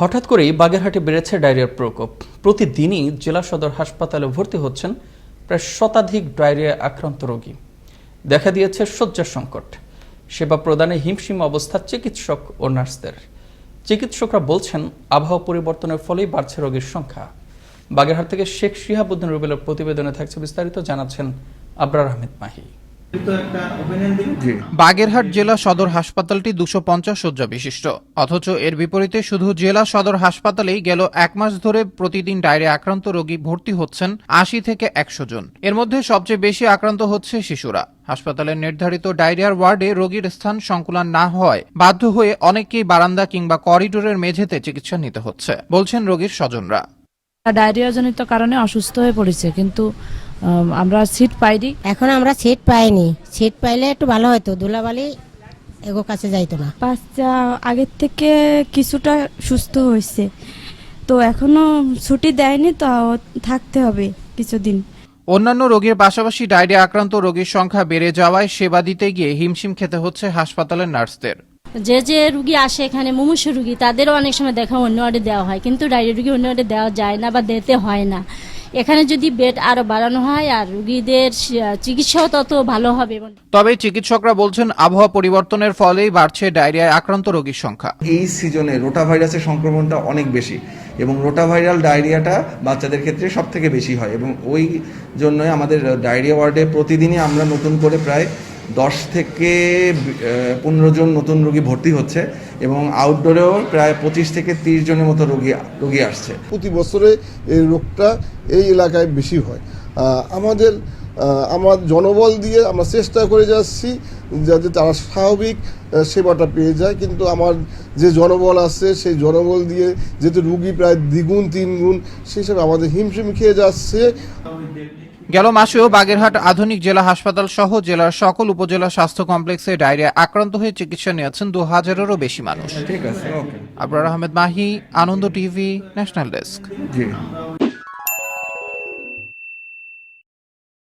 হঠাৎ করেই বাগেরহাটে বেড়েছে ডায়রিয়ার প্রকোপ। প্রতিদিনই জেলা সদর হাসপাতালে ভর্তি হচ্ছেন প্রায় শতাধিক ডায়রিয়া আক্রান্ত রোগী। দেখা দিয়েছে শয্যা সংকট। সেবা প্রদানে হিমশিম অবস্থা চিকিৎসক ও নার্সদের। চিকিৎসকরা বলছেন, আবহাওয়া পরিবর্তনের ফলেই বাড়ছে রোগীর সংখ্যা। বাগেরহাট থেকে শেখ শিহাবুদ্দিন রুবেলের প্রতিবেদনে থাকছে বিস্তারিত, জানাচ্ছেন আবরার আহমেদ মাহি। বাগেরহাট জেলা সদর হাসপাতালটি দুশো পঞ্চাশ শয্যা বিশিষ্ট। অথচ এর বিপরীতে শুধু জেলা সদর হাসপাতালেই গেল এক মাস ধরে প্রতিদিন ডায়রিয়া আক্রান্ত রোগী ভর্তি হচ্ছেন আশি থেকে একশো জন। এর মধ্যে সবচেয়ে বেশি আক্রান্ত হচ্ছে শিশুরা। হাসপাতালের নির্ধারিত ডায়রিয়ার ওয়ার্ডে রোগীর স্থান সংকুলন না হওয়ায় বাধ্য হয়ে অনেককেই বারান্দা কিংবা করিডোরের মেঝেতে চিকিৎসা নিতে হচ্ছে বলছেন রোগীর স্বজনরা। ডায়রিয়া জনিত কারণে অসুস্থ হয়ে পড়েছে কিন্তু আমরা সিট পাইনি। এখন আমরা সিট পাইনি। সিট পাইলে একটু ভালো হতো ধুলাবালি এগো কাছে যাইতো না। বাচ্চা আগের থেকে কিছুটা সুস্থ হয়েছে তো এখনও ছুটি দেয়নি তো থাকতে হবে কিছুদিন। অন্যান্য রোগীর পাশাপাশি ডায়রিয়া আক্রান্ত রোগীর সংখ্যা বেড়ে যাওয়ায় সেবা দিতে গিয়ে হিমশিম খেতে হচ্ছে হাসপাতালের নার্সদের। যে যে রুগী আসে এখানে মুমূর্ষু রুগী তাদেরও অনেক সময় দেখা অন্য ওয়ার্ডে দেওয়া হয়। কিন্তু ডায়রিয়া রুগী অন্য ওয়ার্ডে দেওয়া যায় না বা দিতে হয় না। এখানে যদি বেড আরও বাড়ানো হয় আর রুগীদের চিকিৎসাও তত ভালো হবে এবং তবে চিকিৎসকরা বলছেন আবহাওয়া পরিবর্তনের ফলেই বাড়ছে ডায়রিয়ায় আক্রান্ত রোগীর সংখ্যা। এই সিজনে রোটা ভাইরাসের সংক্রমণটা অনেক বেশি এবং রোটা ভাইরাল ডায়রিয়াটা বাচ্চাদের ক্ষেত্রে সব থেকে বেশি হয় এবং ওই জন্যই আমাদের ডায়রিয়া ওয়ার্ডে প্রতিদিনই আমরা নতুন করে প্রায় দশ থেকে পনেরো জন নতুন রোগী ভর্তি হচ্ছে এবং আউটডোরেও প্রায় পঁচিশ থেকে তিরিশ জনের মতো রোগী রোগী আসছে। প্রতি বছরে এই রোগটা এই এলাকায় বেশি হয়। আমাদের আমার জনবল দিয়ে আমরা চেষ্টা করে যাচ্ছি যাতে তারা স্বাভাবিক সেবাটা পেয়ে যায়। কিন্তু আমার যে জনবল আছে সেই জনবল দিয়ে যেহেতু রুগী প্রায় দ্বিগুণ তিনগুণ সেই হিসাবে আমাদের হিমশিম খেয়ে যাচ্ছে। গেল মাসেও বাগেরহাট আধুনিক জেলা হাসপাতাল সহ জেলার সকল উপজেলা স্বাস্থ্য কমপ্লেক্সে ডায়রিয়া আক্রান্ত হয়ে চিকিৎসা নিয়েছেন দু হাজারেরও বেশি মানুষ। ঠিক আছে Abrar Ahmed Mahi Ananda TV national desk. জি।